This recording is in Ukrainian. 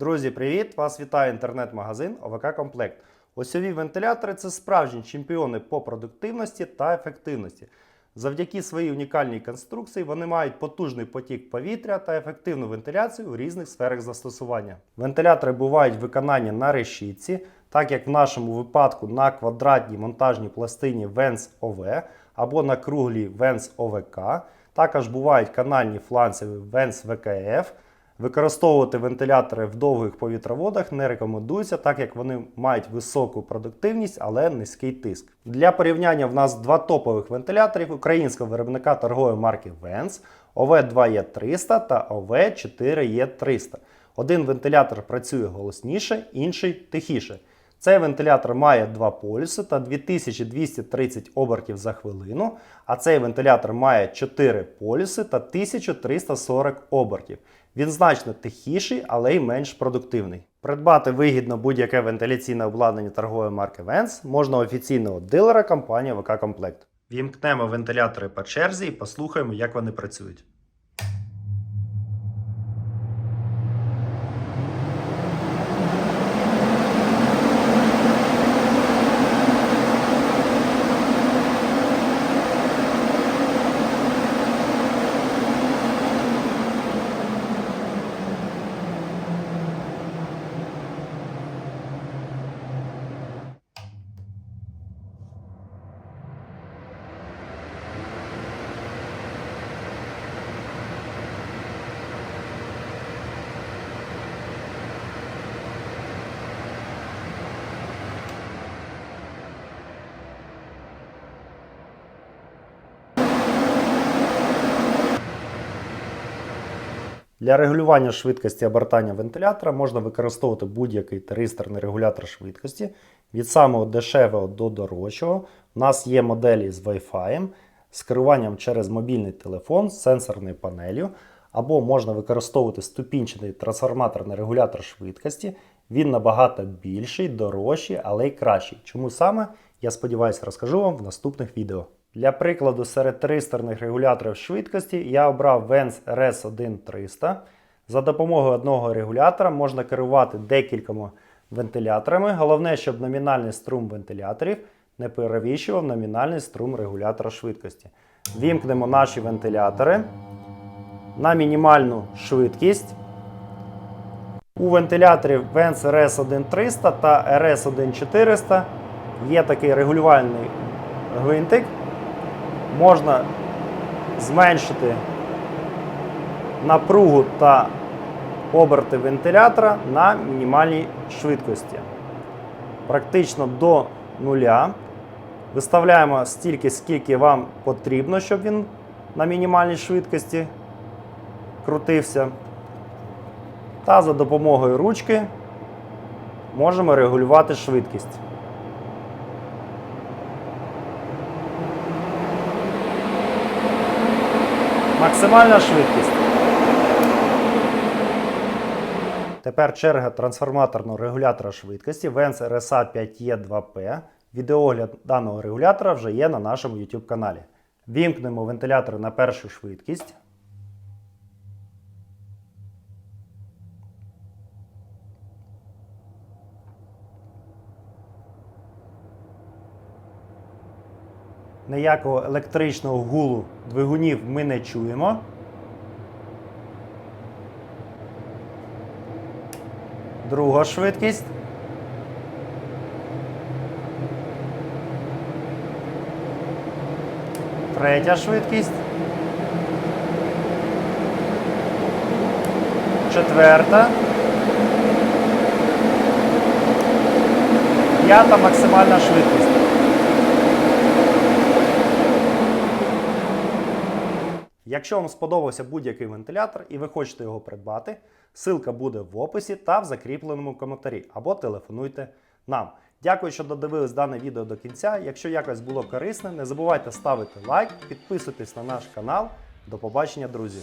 Друзі, привіт! Вас вітає інтернет-магазин ОВК Комплект. Осьові вентилятори це справжні чемпіони по продуктивності та ефективності. Завдяки своїй унікальній конструкції вони мають потужний потік повітря та ефективну вентиляцію у різних сферах застосування. Вентилятори бувають виконані на решітці, так як в нашому випадку на квадратній монтажній пластині Vents OV або на круглій Vents OVK. Також бувають канальні фланцеві Vents VKF. Використовувати вентилятори в довгих повітроводах не рекомендується, так як вони мають високу продуктивність, але низький тиск. Для порівняння в нас два топових вентиляторів українського виробника торгової марки Vens OV2E300 та OV4E300. Один вентилятор працює голосніше, інший тихіше. Цей вентилятор має два полюси та 2230 обертів за хвилину, а цей вентилятор має 4 полюси та 1340 обертів. Він значно тихіший, але й менш продуктивний. Придбати вигідно будь-яке вентиляційне обладнання торгової марки Vents можна офіційного дилера компанії ВК Комплект. Вімкнемо вентилятори по черзі і послухаємо, як вони працюють. Для регулювання швидкості обертання вентилятора можна використовувати будь-який тристорний регулятор швидкості від самого дешевого до дорожчого. У нас є моделі з Wi-Fi, з керуванням через мобільний телефон з сенсорною панелью, або можна використовувати ступінчатий трансформаторний регулятор швидкості. Він набагато більший, дорожчий, але й кращий. Чому саме? Я сподіваюся, розкажу вам в наступних відео. Для прикладу, серед тристорних регуляторів швидкості я обрав Vents RS1300. За допомогою одного регулятора можна керувати декількома вентиляторами. Головне, щоб номінальний струм вентиляторів не перевищував номінальний струм регулятора швидкості. Вімкнемо наші вентилятори на мінімальну швидкість. У вентиляторів Vents RS1300 та RS1400 є такий регулювальний гвинтик. Можна зменшити напругу та оберти вентилятора на мінімальній швидкості. Практично до нуля. Виставляємо стільки, скільки вам потрібно, щоб він на мінімальній швидкості крутився. Та за допомогою ручки можемо регулювати швидкість. Максимальна швидкість. Тепер черга трансформаторного регулятора швидкості Vens RSA 5E2P. Відеогляд даного регулятора вже є на нашому YouTube каналі. Вімкнемо вентилятор на першу швидкість. Ніякого електричного гулу двигунів ми не чуємо. Друга швидкість. Третя швидкість. Четверта. П'ята максимальна швидкість. Якщо вам сподобався будь-який вентилятор і ви хочете його придбати, ссылка буде в описі та в закріпленому коментарі або телефонуйте нам. Дякую, що додивились дане відео до кінця. Якщо якось було корисне, не забувайте ставити лайк, підписуйтесь на наш канал. До побачення, друзі!